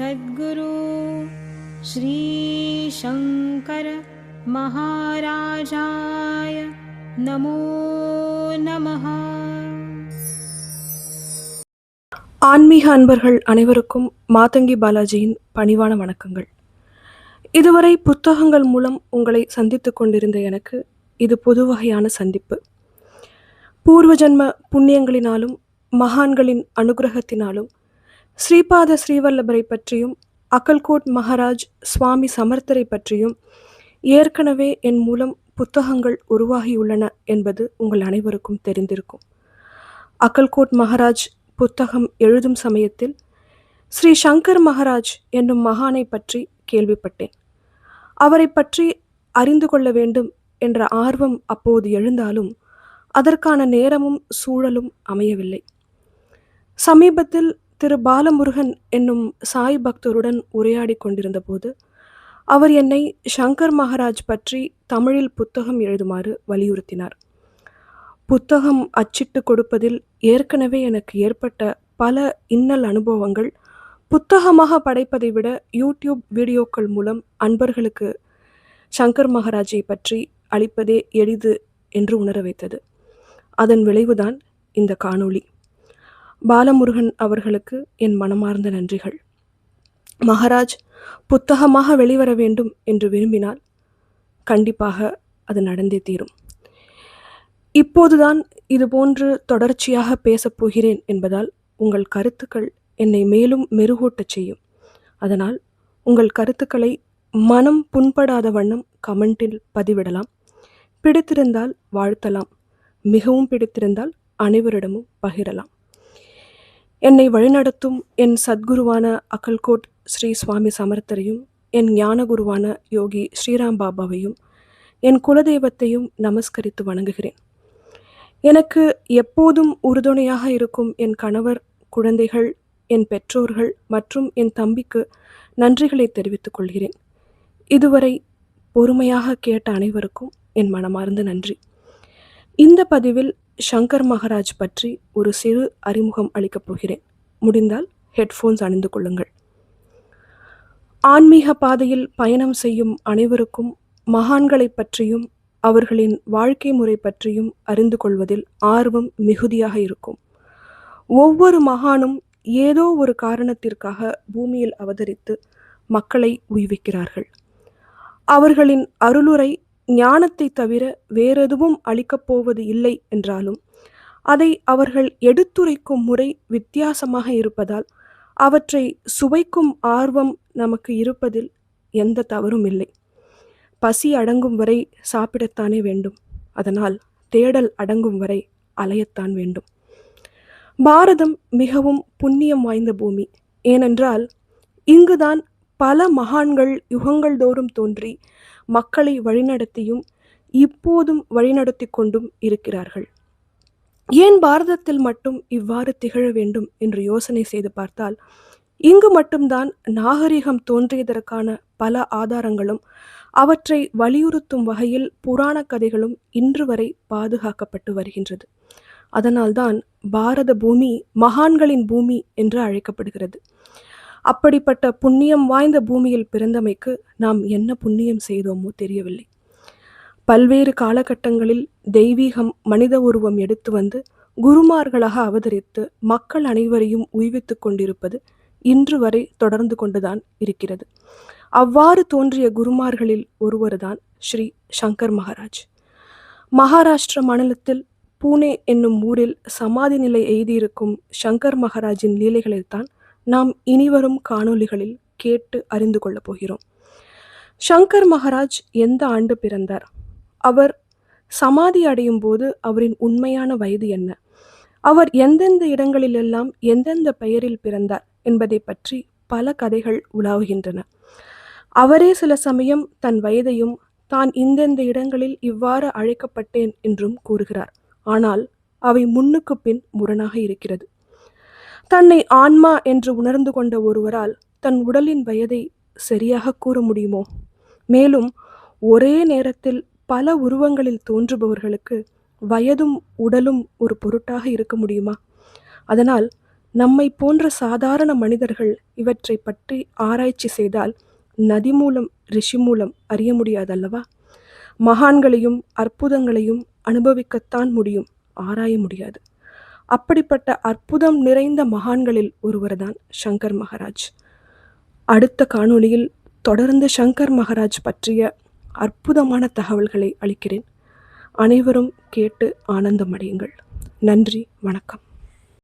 सद्गुरु श्रीशङ्कर महाराजाय नमो नमः ஆன்மீக அன்பர்கள் அனைவருக்கும் மாதங்கி பாலாஜியின் பணிவான வணக்கங்கள் இதுவரை புத்தகங்கள் மூலம் உங்களை சந்தித்துக் கொண்டிருந்த எனக்கு இது புது வகையான சந்திப்பு பூர்வ ஜன்ம புண்ணியங்களினாலும் மகான்களின் அனுகிரகத்தினாலும் ஸ்ரீபாத ஸ்ரீவல்லபரை பற்றியும் அக்கல்கோட் மகாராஜ் சுவாமி சமர்த்தரை பற்றியும் ஏற்கனவே என் மூலம் புத்தகங்கள் உருவாகியுள்ளன என்பது உங்கள் அனைவருக்கும் தெரிந்திருக்கும். அக்கல்கோட் மகாராஜ் புத்தகம் எழுதும் சமயத்தில் ஸ்ரீ சங்கர் மகாராஜ் என்னும் மகானை பற்றி கேள்விப்பட்டேன். அவரை பற்றி அறிந்து கொள்ள வேண்டும் என்ற ஆர்வம் அப்போது எழுந்தாலும் அதற்கான நேரமும் சூழலும் அமையவில்லை. சமீபத்தில் திரு பாலமுருகன் என்னும் சாய் பக்தருடன் உரையாடி கொண்டிருந்தபோது அவர் என்னை சங்கர் மகாராஜ் பற்றி தமிழில் புத்தகம் எழுதுமாறு வலியுறுத்தினார். புத்தகம் அச்சிட்டு கொடுப்பதில் ஏற்கனவே எனக்கு ஏற்பட்ட பல இன்னல் அனுபவங்கள் புத்தகமாக படைப்பதை விட யூடியூப் வீடியோக்கள் மூலம் அன்பர்களுக்கு சங்கர் மகாராஜை பற்றி அளிப்பதே எளிது என்று உணர வைத்தது. அதன் விளைவுதான் இந்த காணொளி. பாலமுருகன் அவர்களுக்கு என் மனமார்ந்த நன்றிகள். மகாராஜ் புத்தகமாக வெளிவர வேண்டும் என்று விரும்பினால் கண்டிப்பாக அது நடந்தே தீரும். இப்போதுதான் இதுபோன்று தொடர்ச்சியாக பேசப் போகிறேன் என்பதால் உங்கள் கருத்துக்கள் என்னை மேலும் மெருகூட்டச் செய்யும். அதனால் உங்கள் கருத்துக்களை மனம் புண்படாத வண்ணம் கமெண்டில் பதிவிடலாம். பிடித்திருந்தால் வாழ்த்தலாம். மிகவும் பிடித்திருந்தால் அனைவரிடமும் பகிரலாம். என்னை வழிநடத்தும் என் சத்குருவான அக்கல்கோட் ஸ்ரீ சுவாமி சமர்த்தரையும் என் ஞானகுருவான யோகி ஸ்ரீராம் பாபாவையும் என் குலதெய்வத்தையும் நமஸ்கரித்து வணங்குகிறேன். எனக்கு எப்போதும் உறுதுணையாக இருக்கும் என் கணவர் குழந்தைகள் என் பெற்றோர்கள் மற்றும் என் தம்பிக்கு நன்றிகளை தெரிவித்துக் கொள்கிறேன். இதுவரை பொறுமையாக கேட்ட அனைவருக்கும் என் மனமார்ந்த நன்றி. இந்த பதிவில் சங்கர் மகாராஜ் பற்றி ஒரு சிறு அறிமுகம் அளிக்கப் போகிறேன். முடிந்தால் ஹெட்ஃபோன்ஸ் அணிந்து கொள்ளுங்கள். ஆன்மீக பாதையில் பயணம் செய்யும் அனைவருக்கும் மகான்களைப் பற்றியும் அவர்களின் வாழ்க்கை முறை பற்றியும் அறிந்து கொள்வதில் ஆர்வம் மிகுதியாக இருக்கும். ஒவ்வொரு மகானும் ஏதோ ஒரு காரணத்திற்காக பூமியில் அவதரித்து மக்களை உய்விக்கிறார்கள். அவர்களின் அருளுரை ஞானத்தை தவிர வேறெதுவும் அளிக்கப் போவது இல்லை என்றாலும் அதை அவர்கள் எடுத்துரைக்கும் முறை வித்தியாசமாக இருப்பதால் அவற்றை சுவைக்கும் ஆர்வம் நமக்கு இருப்பதில் எந்த தவறும் இல்லை. பசி அடங்கும் வரை சாப்பிடத்தானே வேண்டும். அதனால் தேடல் அடங்கும் வரை அலையத்தான் வேண்டும். பாரதம் மிகவும் புண்ணியம் வாய்ந்த பூமி. ஏனென்றால் இங்குதான் பல மகான்கள் யுகங்கள் தோறும் தோன்றி மக்களை வழிநடத்தியும் இப்போதும் வழிநடத்தி கொண்டும் இருக்கிறார்கள். ஏன் பாரதத்தில் மட்டும் இவ்வாறு திகழ வேண்டும் என்று யோசனை செய்து பார்த்தால் இங்கு மட்டும்தான் நாகரிகம் தோன்றியதற்கான பல ஆதாரங்களும் அவற்றை வலியுறுத்தும் வகையில் புராண கதைகளும் இன்று வரை பாதுகாக்கப்பட்டு வருகின்றது. அதனால்தான் பாரத பூமி மகான்களின் பூமி என்று அழைக்கப்படுகிறது. அப்படிப்பட்ட புண்ணியம் வாய்ந்த பூமியில் பிறந்தமைக்கு நாம் என்ன புண்ணியம் செய்தோமோ தெரியவில்லை. பல்வேறு காலகட்டங்களில் தெய்வீகம் மனித உருவம் எடுத்து வந்து குருமார்களாக அவதரித்து மக்கள் அனைவரையும் உய்வித்துக் கொண்டிருப்பது இன்று வரை தொடர்ந்து கொண்டுதான் இருக்கிறது. அவ்வாறு தோன்றிய குருமார்களில் ஒருவர்தான் ஸ்ரீ சங்கர் மகாராஜ். மகாராஷ்டிர மாநிலத்தில் பூனே என்னும் ஊரில் சமாதி நிலை எய்தியிருக்கும் சங்கர் மகாராஜின் லீலைகளைத்தான் நாம் இனிவரும் காணொளிகளில் கேட்டு அறிந்து கொள்ளப் போகிறோம். சங்கர் மகாராஜ் எந்த ஆண்டு பிறந்தார்? அவர் சமாதி அடையும் போது அவரின் உண்மையான வயது என்ன? அவர் எந்தெந்த இடங்களிலெல்லாம் எந்தெந்த பெயரில் பிறந்தார் என்பதை பற்றி பல கதைகள் உலாவுகின்றன. அவரே சில சமயம் தன் வயதையும் தான் இந்தெந்த இடங்களில் இவ்வாறு அழைக்கப்பட்டேன் என்றும் கூறுகிறார். ஆனால் அவை முன்னுக்கு பின் முரணாக இருக்கிறது. தன்னை ஆன்மா என்று உணர்ந்து கொண்ட ஒருவரால் தன் உடலின் வயதை சரியாக கூற முடியுமோ? மேலும் ஒரே நேரத்தில் பல உருவங்களில் தோன்றுபவர்களுக்கு வயதும் உடலும் ஒரு பொருட்டாக இருக்க முடியுமா? அதனால் நம்மை போன்ற சாதாரண மனிதர்கள் இவற்றை பற்றி ஆராய்ச்சி செய்தால் நதி மூலம் ரிஷி மூலம் அறிய முடியாதல்லவா? மகான்களையும் அற்புதங்களையும் அனுபவிக்கத்தான் முடியும் ஆராய முடியாது. அப்படிப்பட்ட அற்புதம் நிறைந்த மகான்களில் ஒருவர்தான் சங்கர் மகாராஜ். அடுத்த காணொளியில் தொடர்ந்து சங்கர் மகாராஜ் பற்றிய அற்புதமான தகவல்களை அளிக்கிறேன். அனைவரும் கேட்டு ஆனந்தமடையுங்கள். நன்றி வணக்கம்.